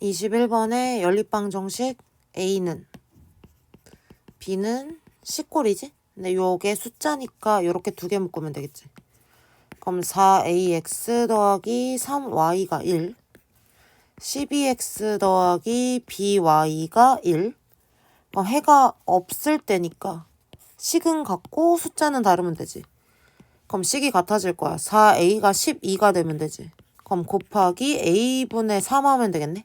21번의 연립방 정식 A는 B는 C꼴이지? 근데 요게 숫자니까 요렇게 두 개 묶으면 되겠지. 그럼 4ax 더하기 3y가 1 12x 더하기 by가 1 그럼 해가 없을 때니까 식은 같고 숫자는 다르면 되지. 그럼 식이 같아질 거야. 4a가 12가 되면 되지. 그럼 곱하기 a분의 3 하면 되겠네.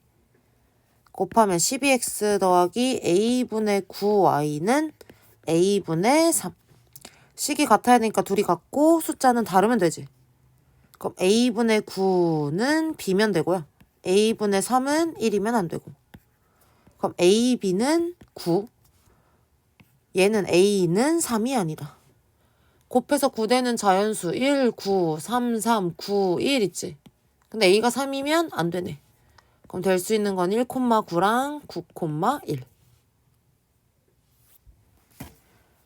곱하면 12x 더하기 a분의 9y는 a분의 3. 식이 같아야 되니까 둘이 같고 숫자는 다르면 되지. 그럼 a분의 9는 b면 되고요. a분의 3은 1이면 안 되고. 그럼 ab는 9. 얘는 a는 3이 아니다. 곱해서 9되는 자연수 1, 9, 3, 3, 9, 1 있지. 근데 a가 3이면 안 되네. 그럼 될 수 있는 건 1,9랑 9,1.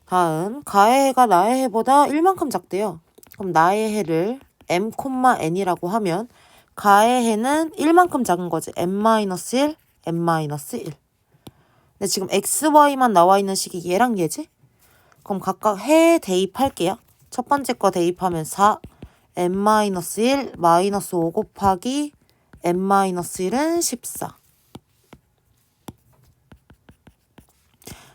다음 가의 해가 나의 해보다 1만큼 작대요. 그럼 나의 해를 m, n이라고 하면 가의 해는 1만큼 작은 거지. m-1, m-1. 근데 지금 x, y만 나와 있는 식이 얘랑 얘지? 그럼 각각 해 대입할게요. 첫 번째 거 대입하면 4, m-1, 마이너스 5 곱하기 n-1은 14.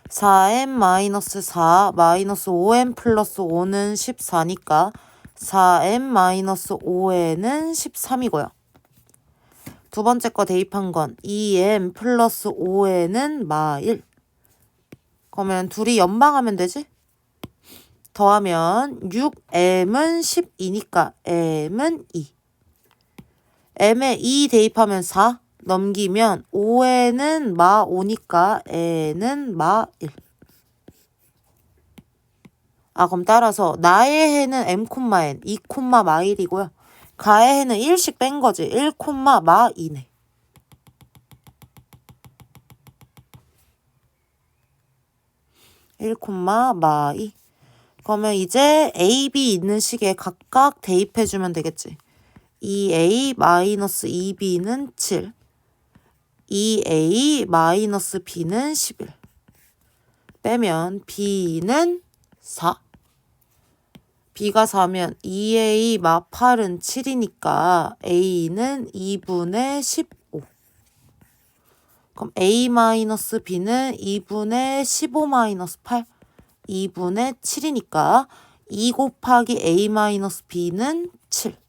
4n 마이너스 4 마이너스 5n 플러스 5는 14니까 4n 마이너스 5n은 13이고요. 두 번째 거 대입한 건 2n 플러스 5n은 마1. 그러면 둘이 연방하면 되지? 더하면 6m은 12니까 m은 2. M에 2 대입하면 4. 넘기면 5에는 마 5니까 에는 마 1. 아 그럼 따라서 나의 해는 m, n, 2, 마 1이고요. 가의 해는 1씩 뺀 거지. 1, 마 2네. 일 콤마 마 2. 그러면 이제 A, B 있는 식에 각각 대입해주면 되겠지. 2A 마이너스 2B는 7. 2a 마이너스 b는 11. 빼면 b는 4. b가 4면 2a 마 8은 7이니까 a는 2분의 15. 그럼 a 마이너스 b는 2분의 15 마이너스 8. 2분의 7이니까 2 곱하기 a 마이너스 b는 7.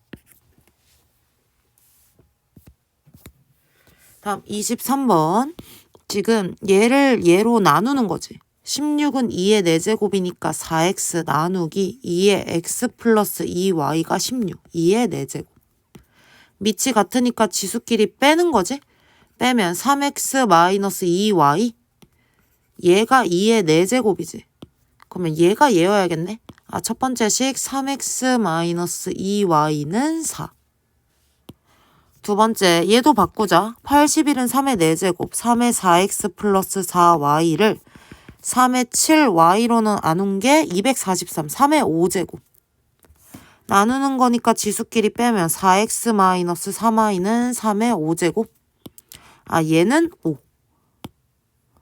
다음 23번. 지금 얘를 얘로 나누는 거지. 16은 2의 4제곱이니까 4x 나누기 2의 x 플러스 2y가 16. 2의 4제곱. 밑이 같으니까 지수끼리 빼는 거지. 빼면 3x 마이너스 2y. 얘가 2의 4제곱이지. 그러면 얘가 얘여야겠네. 아, 첫 번째 식 3x 마이너스 2y는 4. 두 번째, 얘도 바꾸자. 81은 3의 4제곱, 3의 4x 플러스 4y를 3의 7y로는 나눈 게 243, 3의 5제곱. 나누는 거니까 지수끼리 빼면 4x 마이너스 3y는 3의 5제곱. 아, 얘는 5.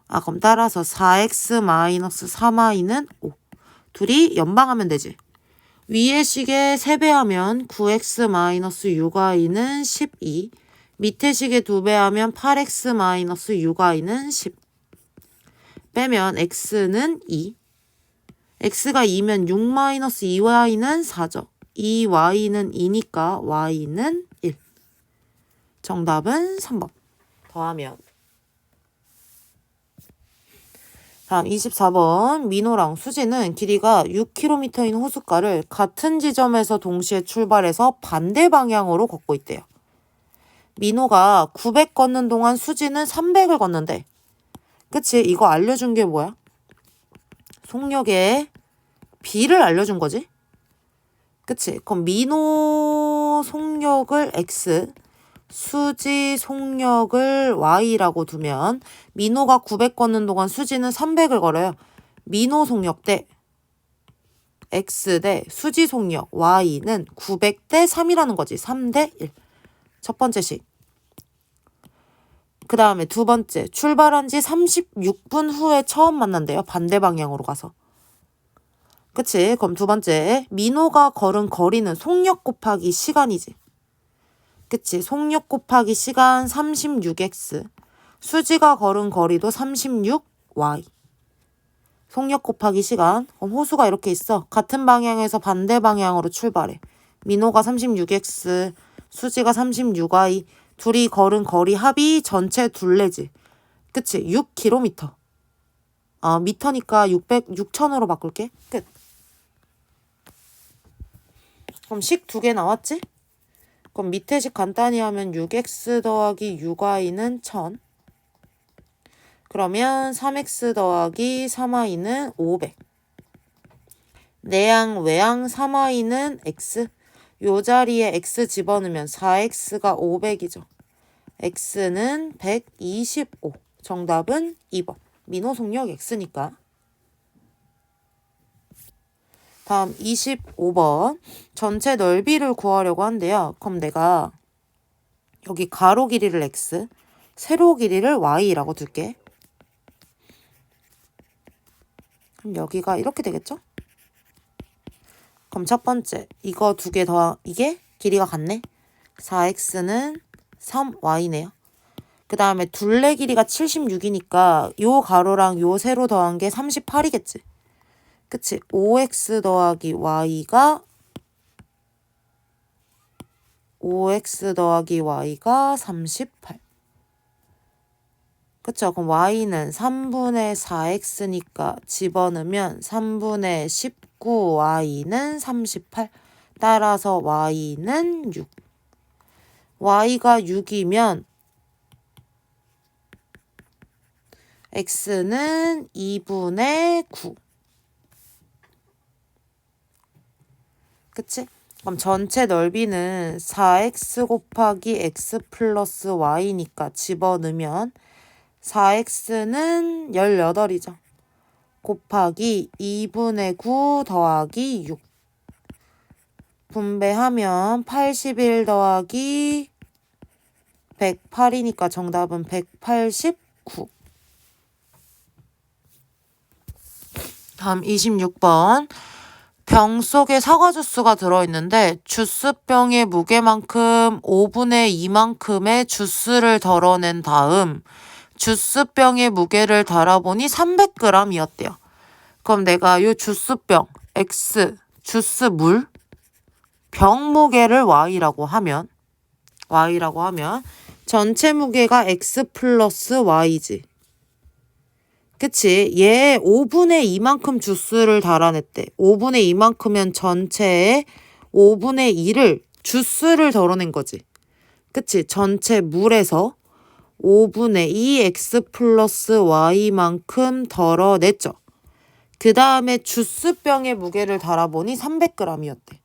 아, 그럼 따라서 4x 마이너스 3y는 5. 둘이 연방하면 되지. 위의 식에 3배하면 9x-6y는 12. 밑에 식에 2배하면 8x-6y는 10. 빼면 x는 2. x가 2면 6-2y는 4죠. 2y는 2니까 y는 1. 정답은 3번. 더하면 다음 24번 민호랑 수지는 길이가 6km인 호숫가를 같은 지점에서 동시에 출발해서 반대 방향으로 걷고 있대요. 민호가 900 걷는 동안 수지는 300을 걷는데 그치? 이거 알려준 게 뭐야? 속력의 B를 알려준 거지? 그치? 그럼 민호 속력을 X 수지 속력을 y라고 두면 민호가 900 걷는 동안 수지는 300을 걸어요. 민호 속력 대 x 대 수지 속력 y는 900 대 3이라는 거지. 3 대 1. 첫 번째 식. 그 다음에 두 번째, 출발한 지 36분 후에 처음 만난대요. 반대 방향으로 가서. 그치? 그럼 두 번째, 민호가 걸은 거리는 속력 곱하기 시간이지. 그치? 속력 곱하기 시간 36x. 수지가 걸은 거리도 36y. 속력 곱하기 시간. 그럼 호수가 이렇게 있어. 같은 방향에서 반대 방향으로 출발해. 민호가 36x, 수지가 36y. 둘이 걸은 거리 합이 전체 둘레지. 그치? 6km. 아, 미터니까 600, 6000으로 바꿀게. 끝. 그럼 식 두 개 나왔지? 그럼 밑에 식 간단히 하면 6x 더하기 6y는 1000. 그러면 3x 더하기 3y는 500. 내양 외양 3y는 x. 요 자리에 x 집어넣으면 4x가 500이죠. x는 125. 정답은 2번. 민호 속력 x니까. 다음 25번. 전체 넓이를 구하려고 한대요. 그럼 내가 여기 가로 길이를 x, 세로 길이를 y라고 둘게. 그럼 여기가 이렇게 되겠죠? 그럼 첫 번째, 이거 두 개 더, 이게 길이가 같네? 4x는 3y네요. 그 다음에 둘레 길이가 76이니까 요 가로랑 요 세로 더한 게 38이겠지. 그치? 5x 더하기 y가 5x 더하기 y가 38. 그쵸? 그럼 y는 3분의 4x니까 집어넣으면 3분의 19y는 38. 따라서 y는 6. y가 6이면 x는 2분의 9. 그치? 그럼 전체 넓이는 4x 곱하기 x 플러스 y니까 집어넣으면 4x는 18이죠. 곱하기 2분의 9 더하기 6. 분배하면 81 더하기 108이니까 정답은 189. 다음 26번. 병 속에 사과 주스가 들어있는데 주스병의 무게만큼 5분의 2만큼의 주스를 덜어낸 다음 주스병의 무게를 달아보니 300g이었대요. 그럼 내가 이 주스병 X 주스 물 병 무게를 Y라고 하면 Y라고 하면 전체 무게가 X 플러스 Y지. 그치? 얘 5분의 2만큼 주스를 달아냈대. 5분의 2만큼면 전체의 5분의 2를 주스를 덜어낸 거지. 그치? 전체 물에서 5분의 2 x 플러스 y만큼 덜어냈죠. 그 다음에 주스병의 무게를 달아보니 300g이었대.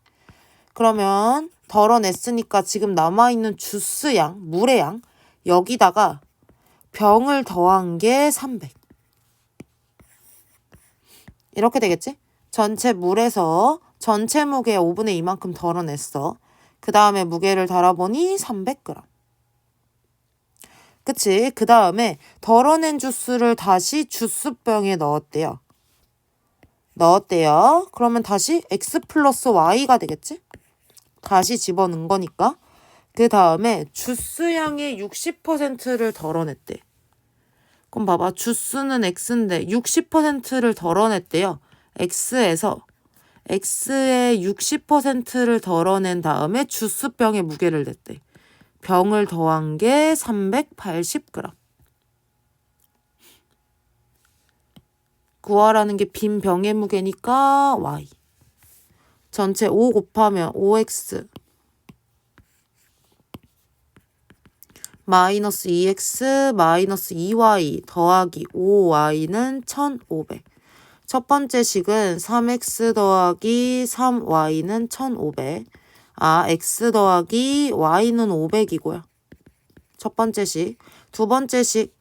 그러면 덜어냈으니까 지금 남아있는 주스 양, 물의 양, 여기다가 병을 더한 게 300. 이렇게 되겠지? 전체 물에서 전체 무게 5분의 2만큼 덜어냈어. 그 다음에 무게를 달아보니 300g. 그치? 그 다음에 덜어낸 주스를 다시 주스병에 넣었대요. 넣었대요. 그러면 다시 x 플러스 y가 되겠지? 다시 집어넣은 거니까. 그 다음에 주스 양의 60%를 덜어냈대. 그럼 봐봐. 주스는 x인데 60%를 덜어냈대요. x에서 x의 60%를 덜어낸 다음에 주스병의 무게를 냈대. 병을 더한 게 380g. 구하라는 게 빈 병의 무게니까 y. 전체 5 곱하면 5x 마이너스 2x 마이너스 2y 더하기 5y는 1500. 첫 번째 식은 3x 더하기 3y는 1500. 아, x 더하기 y는 500이고요. 첫 번째 식. 두 번째 식.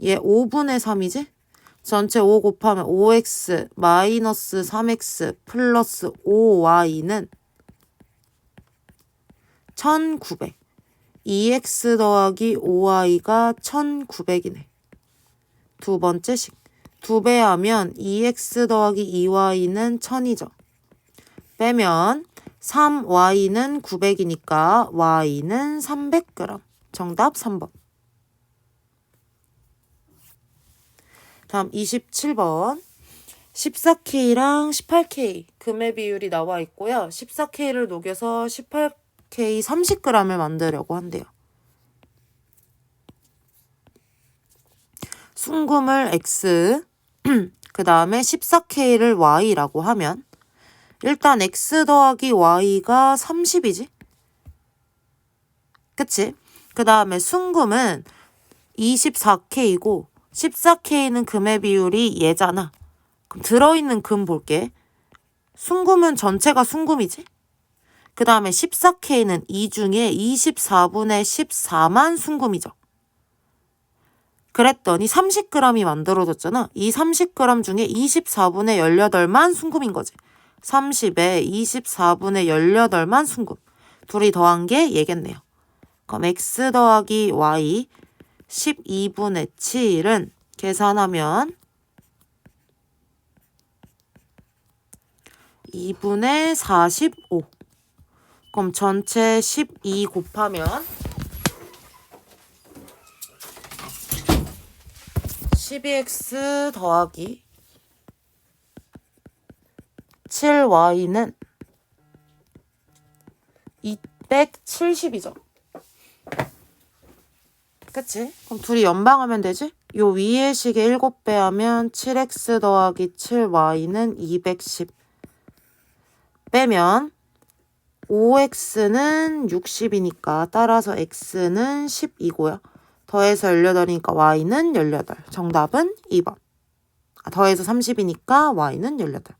얘 5분의 3이지? 전체 5 곱하면 5x 마이너스 3x 플러스 5y는 1900. 2x 더하기 5y가 1900이네. 두 번째 식. 두 배 하면 2x 더하기 2y는 1000이죠. 빼면 3y는 900이니까 y는 300g. 정답 3번. 다음 27번. 14K랑 18K 금의 비율이 나와 있고요. 14K를 녹여서 18K 30g을 만들려고 한대요. 순금을 X, 그 다음에 14K를 Y라고 하면 일단 X 더하기 Y가 30이지? 그치? 그 다음에 순금은 24K이고 14K는 금의 비율이 얘잖아. 그럼 들어있는 금 볼게. 순금은 전체가 순금이지? 그 다음에 14K는 이 중에 24분의 14만 순금이죠. 그랬더니 30g이 만들어졌잖아. 이 30g 중에 24분의 18만 순금인 거지. 30에 24분의 18만 순금. 둘이 더한 게 얘겠네요. 그럼 x 더하기 y 12분의 7은 계산하면 2분의 45. 그럼 전체 12 곱하면 12x 더하기 7y는 270이죠. 그치? 그럼 둘이 연방하면 되지? 요 위에 식에 7배 하면 7x 더하기 7y는 210. 빼면 5x는 60이니까 따라서 x는 12고요. 더해서 18이니까 y는 18. 정답은 2번. 아, 더해서 30이니까 y는 18.